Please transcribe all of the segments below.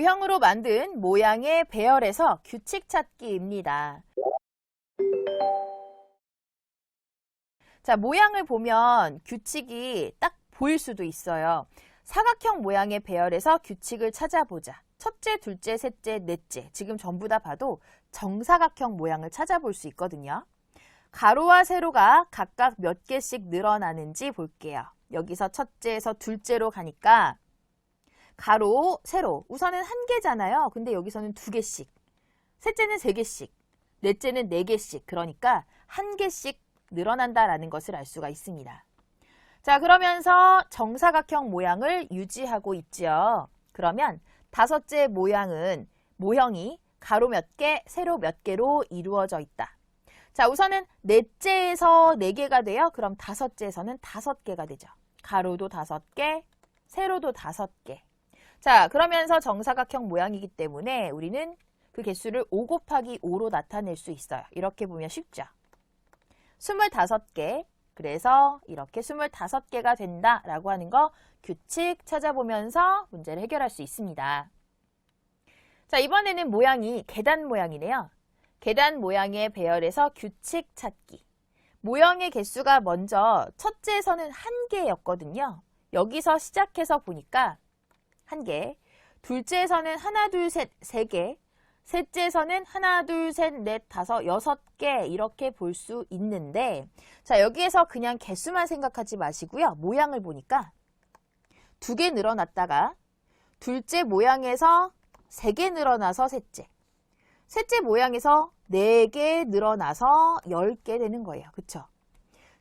도형으로 만든 모양의 배열에서 규칙 찾기입니다. 자, 모양을 보면 규칙이 딱 보일 수도 있어요. 사각형 모양의 배열에서 규칙을 찾아보자. 첫째, 둘째, 셋째, 넷째. 지금 전부 다 봐도 정사각형 모양을 찾아볼 수 있거든요. 가로와 세로가 각각 몇 개씩 늘어나는지 볼게요. 여기서 첫째에서 둘째로 가니까 가로, 세로. 우선은 한 개잖아요. 근데 여기서는 두 개씩. 셋째는 세 개씩. 넷째는 네 개씩. 그러니까 한 개씩 늘어난다라는 것을 알 수가 있습니다. 자, 그러면서 정사각형 모양을 유지하고 있지요. 그러면 다섯째 모양은 모형이 가로 몇 개, 세로 몇 개로 이루어져 있다. 자, 우선은 넷째에서 네 개가 돼요. 그럼 다섯째에서는 다섯 개가 되죠. 가로도 다섯 개, 세로도 다섯 개. 자, 그러면서 정사각형 모양이기 때문에 우리는 그 개수를 5 곱하기 5로 나타낼 수 있어요. 이렇게 보면 쉽죠. 25개. 그래서 이렇게 25개가 된다라고 하는 거 규칙 찾아보면서 문제를 해결할 수 있습니다. 자, 이번에는 모양이 계단 모양이네요. 계단 모양의 배열에서 규칙 찾기. 모형의 개수가 먼저 첫째에서는 한 개였거든요. 여기서 시작해서 보니까 한 개, 둘째에서는 하나, 둘, 셋, 세 개, 셋째에서는 하나, 둘, 셋, 넷, 다섯, 여섯 개 이렇게 볼 수 있는데 자 여기에서 그냥 개수만 생각하지 마시고요. 모양을 보니까 두 개 늘어났다가 둘째 모양에서 세 개 늘어나서 셋째 셋째 모양에서 네 개 늘어나서 열 개 되는 거예요. 그쵸?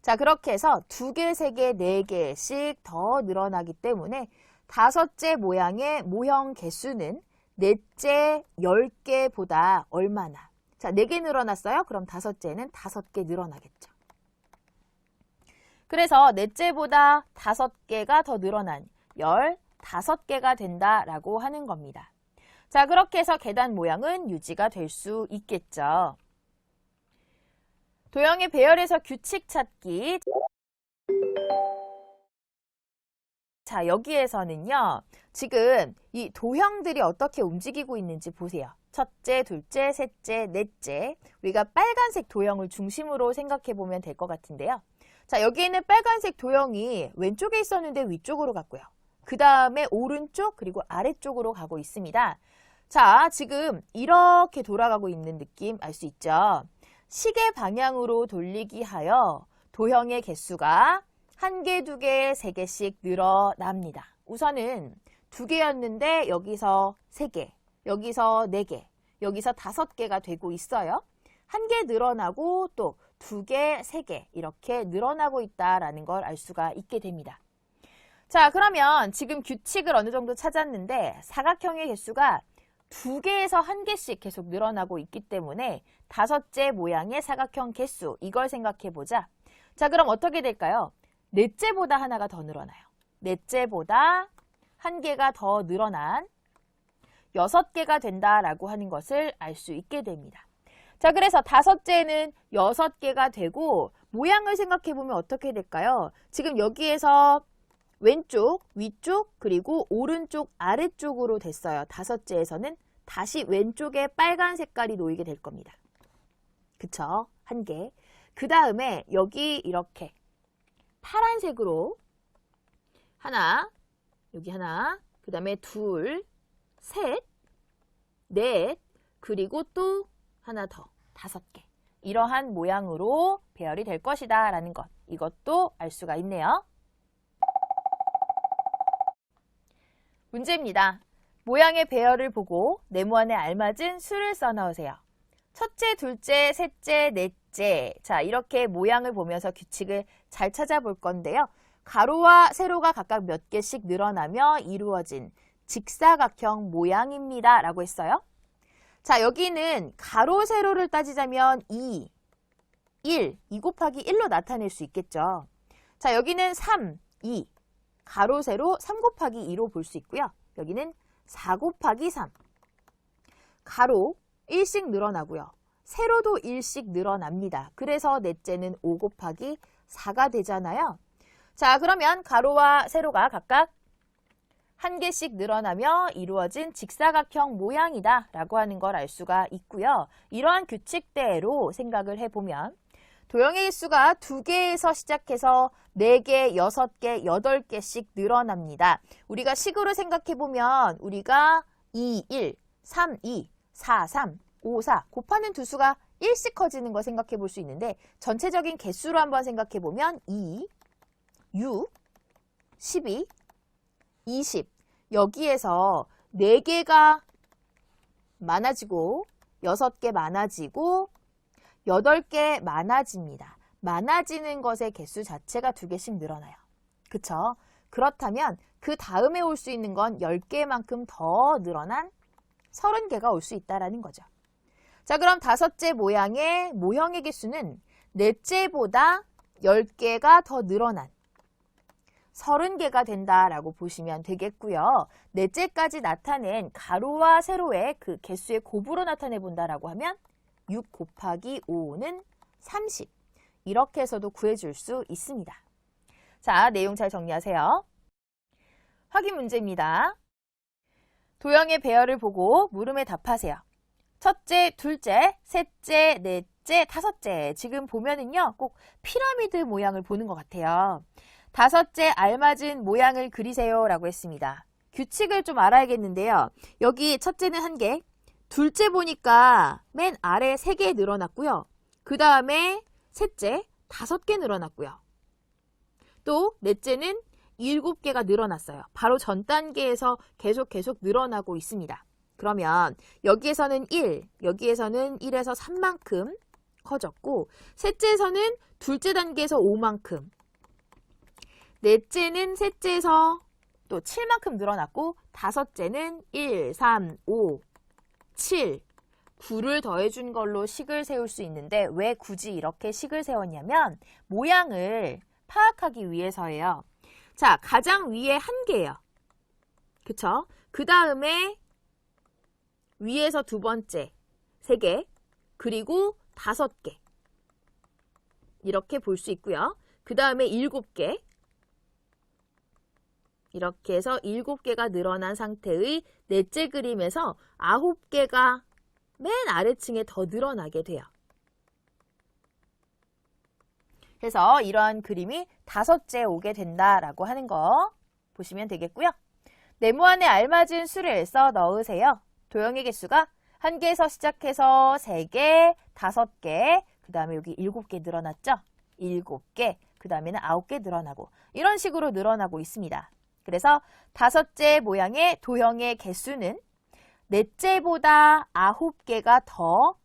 자 그렇게 해서 두 개, 세 개, 네 개씩 더 늘어나기 때문에 다섯째 모양의 모형 개수는 넷째 10개보다 얼마나? 자, 4개 늘어났어요? 그럼 다섯째는 5개 늘어나겠죠. 그래서 넷째보다 5개가 더 늘어난 15개가 된다라고 하는 겁니다. 자, 그렇게 해서 계단 모양은 유지가 될 수 있겠죠. 도형의 배열에서 규칙 찾기. 자, 여기에서는요, 지금 이 도형들이 어떻게 움직이고 있는지 보세요. 첫째, 둘째, 셋째, 넷째. 우리가 빨간색 도형을 중심으로 생각해 보면 될 것 같은데요. 자, 여기에는 빨간색 도형이 왼쪽에 있었는데 위쪽으로 갔고요. 그 다음에 오른쪽 그리고 아래쪽으로 가고 있습니다. 자, 지금 이렇게 돌아가고 있는 느낌 알 수 있죠? 시계 방향으로 돌리기 하여 도형의 개수가 한 개, 두 개, 세 개씩 늘어납니다. 우선은 두 개였는데 여기서 세 개, 여기서 네 개, 여기서 다섯 개가 되고 있어요. 한 개 늘어나고 또 두 개, 세 개 이렇게 늘어나고 있다라는 걸 알 수가 있게 됩니다. 자, 그러면 지금 규칙을 어느 정도 찾았는데 사각형의 개수가 두 개에서 한 개씩 계속 늘어나고 있기 때문에 다섯째 모양의 사각형 개수 이걸 생각해 보자. 자, 그럼 어떻게 될까요? 넷째보다 하나가 더 늘어나요. 넷째보다 한 개가 더 늘어난 여섯 개가 된다라고 하는 것을 알 수 있게 됩니다. 자, 그래서 다섯째는 여섯 개가 되고 모양을 생각해 보면 어떻게 될까요? 지금 여기에서 왼쪽, 위쪽, 그리고 오른쪽, 아래쪽으로 됐어요. 다섯째에서는 다시 왼쪽에 빨간 색깔이 놓이게 될 겁니다. 그쵸? 한 개. 그 다음에 여기 이렇게 파란색으로 하나, 여기 하나, 그 다음에 둘, 셋, 넷, 그리고 또 하나 더, 다섯 개. 이러한 모양으로 배열이 될 것이다 라는 것. 이것도 알 수가 있네요. 문제입니다. 모양의 배열을 보고 네모안에 알맞은 수를 써넣으세요. 첫째, 둘째, 셋째, 넷째. 자, 이렇게 모양을 보면서 규칙을 잘 찾아볼 건데요. 가로와 세로가 각각 몇 개씩 늘어나며 이루어진 직사각형 모양입니다. 라고 했어요. 자, 여기는 가로, 세로를 따지자면 2, 1, 2 곱하기 1로 나타낼 수 있겠죠. 자, 여기는 3, 2, 가로, 세로 3 곱하기 2로 볼 수 있고요. 여기는 4 곱하기 3. 가로 1씩 늘어나고요. 세로도 1씩 늘어납니다. 그래서 넷째는 5 곱하기 4가 되잖아요. 자, 그러면 가로와 세로가 각각 한 개씩 늘어나며 이루어진 직사각형 모양이다 라고 하는 걸 알 수가 있고요. 이러한 규칙대로 생각을 해보면 도형의 개수가 두 개에서 시작해서 네 개, 여섯 개, 여덟 개씩 늘어납니다. 우리가 식으로 생각해보면 우리가 2, 1, 3, 2, 4, 3, 5, 4 곱하는 두 수가 1씩 커지는 거 생각해 볼 수 있는데 전체적인 개수로 한번 생각해 보면 2, 6, 12, 20 여기에서 4개가 많아지고 6개 많아지고 8개 많아집니다. 많아지는 것의 개수 자체가 두 개씩 늘어나요. 그쵸? 그렇다면 그 다음에 올 수 있는 건 10개만큼 더 늘어난 30개가 올 수 있다라는 거죠. 자, 그럼 다섯째 모양의 모형의 개수는 넷째보다 10개가 더 늘어난 30개가 된다라고 보시면 되겠고요. 넷째까지 나타낸 가로와 세로의 그 개수의 곱으로 나타내 본다라고 하면 6 곱하기 5는 30. 이렇게 해서도 구해줄 수 있습니다. 자, 내용 잘 정리하세요. 확인 문제입니다. 도형의 배열을 보고 물음에 답하세요. 첫째, 둘째, 셋째, 넷째, 다섯째. 지금 보면은요, 꼭 피라미드 모양을 보는 것 같아요. 다섯째 알맞은 모양을 그리세요 라고 했습니다. 규칙을 좀 알아야겠는데요. 여기 첫째는 한 개, 둘째 보니까 맨 아래 세 개 늘어났고요. 그 다음에 셋째 다섯 개 늘어났고요. 또 넷째는 일곱 개가 늘어났어요. 바로 전 단계에서 계속 계속 늘어나고 있습니다. 그러면 여기에서는 1, 여기에서는 1에서 3만큼 커졌고 셋째에서는 둘째 단계에서 5만큼 넷째는 셋째에서 또 7만큼 늘어났고 다섯째는 1, 3, 5, 7, 9를 더해준 걸로 식을 세울 수 있는데 왜 굳이 이렇게 식을 세웠냐면 모양을 파악하기 위해서예요. 자, 가장 위에 한 개예요. 그쵸? 그 다음에 위에서 두 번째 세 개, 그리고 다섯 개. 이렇게 볼 수 있고요. 그 다음에 일곱 개. 이렇게 해서 일곱 개가 늘어난 상태의 넷째 그림에서 아홉 개가 맨 아래층에 더 늘어나게 돼요. 그래서 이러한 그림이 다섯째 오게 된다라고 하는 거 보시면 되겠고요. 네모안에 알맞은 수를 써 넣으세요. 도형의 개수가 한 개에서 시작해서 세 개, 다섯 개, 그 다음에 여기 일곱 개 늘어났죠? 일곱 개, 그 다음에는 아홉 개 늘어나고 이런 식으로 늘어나고 있습니다. 그래서 다섯째 모양의 도형의 개수는 넷째보다 아홉 개가 더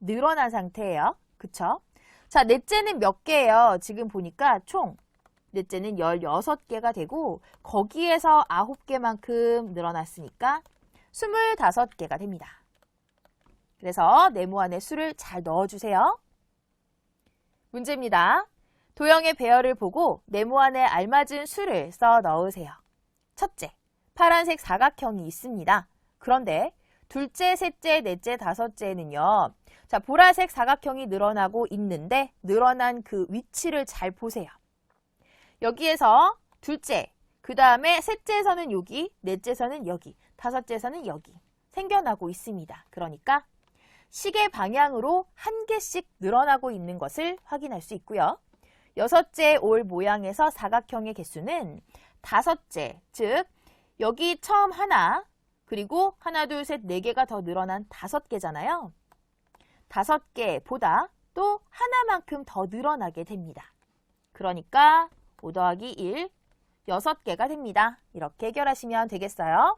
늘어난 상태예요. 그쵸? 자, 넷째는 몇 개예요? 지금 보니까 총 넷째는 16개가 되고 거기에서 9개만큼 늘어났으니까 25개가 됩니다. 그래서 네모 안에 수를 잘 넣어주세요. 문제입니다. 도형의 배열을 보고 네모 안에 알맞은 수를 써 넣으세요. 첫째, 파란색 사각형이 있습니다. 그런데 둘째, 셋째, 넷째, 다섯째는요. 자, 보라색 사각형이 늘어나고 있는데 늘어난 그 위치를 잘 보세요. 여기에서 둘째, 그 다음에 셋째에서는 여기, 넷째에서는 여기, 다섯째에서는 여기 생겨나고 있습니다. 그러니까 시계 방향으로 한 개씩 늘어나고 있는 것을 확인할 수 있고요. 여섯째 올 모양에서 사각형의 개수는 다섯째, 즉 여기 처음 하나, 그리고 하나, 둘, 셋, 네 개가 더 늘어난 다섯 개잖아요. 다섯 개보다 또 하나만큼 더 늘어나게 됩니다. 그러니까 5 더하기 1, 6개가 됩니다. 이렇게 해결하시면 되겠어요.